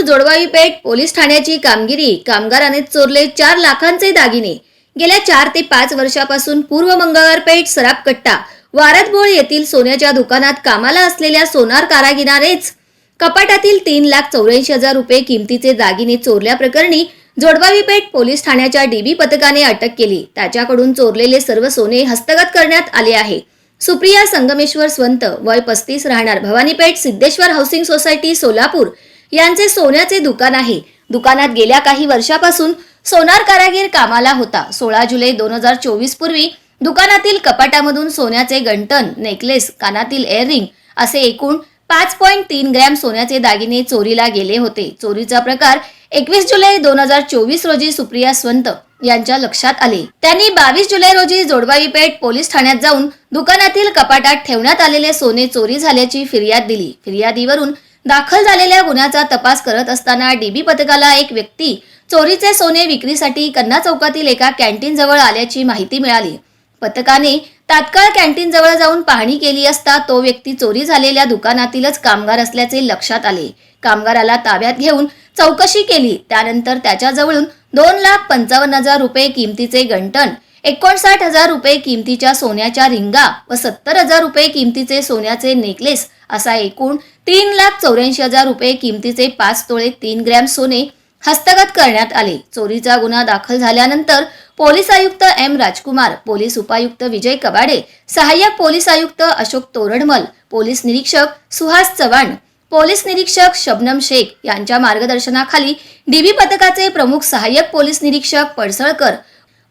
जोडवावी पेठ police ठाण्याची कामगिरी. कामगाराने चोरले चार लाखांचे दागिने. गेल्या चार ते पाच वर्षापासून पूर्व मंगळवारपेठ सरापकट्टा वारदबोळ येथील सोन्याच्या दुकानात कामाला असलेल्या सोनार कारागिरानेच कपाटातील तीन लाख चौऱ्याऐंशी हजार रुपये किमतीचे दागिने चोरल्याप्रकरणी जोडवावी पेठ पोलीस ठाण्याच्या डीबी पथकाने अटक केली. त्याच्याकडून चोरलेले सर्व सोने हस्तगत करण्यात आले आहे. सुप्रिया संगमेश्वर स्वंत वय पस्तीस राहणार भवानीपेठ सिद्धेश्वर हाऊसिंग सोसायटी सोलापूर. यांचे सोन्याचे दुकान आहे. दुकानात गेल्या काही वर्षापासून सोनार कारागीर कामाला होता. सोळा जुलै दोन हजार चोवीस पूर्वी दुकानातील कपाटामधून सोन्याचे गंटन नेकलेस कानातील एअररिंग असे एकूण पाच पॉईंट तीन ग्रॅम सोन्याचे दागिने चोरीला गेले होते. चोरीचा प्रकार एकवीस जुलै दोन हजार चोवीस रोजी सुप्रिया स्वंत यांच्या लक्षात आले. त्यांनी बावीस जुलै रोजी जोडवावी पेठ पोलीस ठाण्यात जाऊन दुकानातील कपाटात ठेवण्यात आलेले सोने चोरी झाल्याची फिर्याद दिली. फिर्यादीवरून दाखल झालेल्या गुन्ह्याचा तपास करत असताना डीबी पथकाला एक व्यक्ती चोरीचे सोने विक्रीसाठी कन्ना चौकातील एका कॅन्टीन जवळ आल्याची माहिती मिळाली. पथकाने तात्काळ कॅन्टीन जवळ जाऊन पाहणी केली असता तो व्यक्ती चोरी झालेल्या दुकानातीलच कामगार असल्याचे लक्षात आले. कामगाराला ताब्यात घेऊन चौकशी केली. त्यानंतर त्याच्याजवळून दोन लाख पंचावन्न हजार रुपये किमतीचे गंटण एकोणसाठ हजार रुपये किमतीच्या सोन्याच्या रिंगा व सत्तर हजार रुपये किमतीचे सोन्याचे नेकलेस असा एकूण तीन लाख चौऱ्याऐंशी हजार रुपये किमतीचे पाच तोळे तीन ग्रॅम सोने हस्तगत करण्यात आले. चोरीचा गुन्हा दाखल झाल्यानंतर पोलीस आयुक्त एम राजकुमार पोलीस उपायुक्त विजय कबाडे सहाय्यक पोलीस आयुक्त अशोक तोरडमल पोलीस निरीक्षक सुहास चव्हाण पोलीस निरीक्षक शबनम शेख यांच्या मार्गदर्शनाखाली डीबी पथकाचे प्रमुख सहाय्यक पोलीस निरीक्षक Padsalkar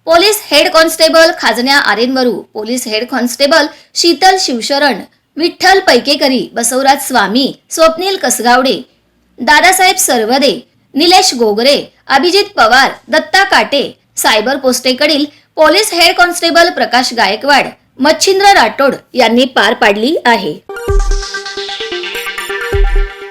police head constable Khajnya Arenvaru police head constable Sheetal Shivsharan Vitthal Paikekari Basavaraj Swami Swapnil Kasgavde Dadasaheb Sarvade Nilesh Gogare Abhijit Pawar Datta Kate cyber पोस्टेकडील police head constable Prakash Gaikwad Machhindra Rathod यांनी पार पाडली आहे.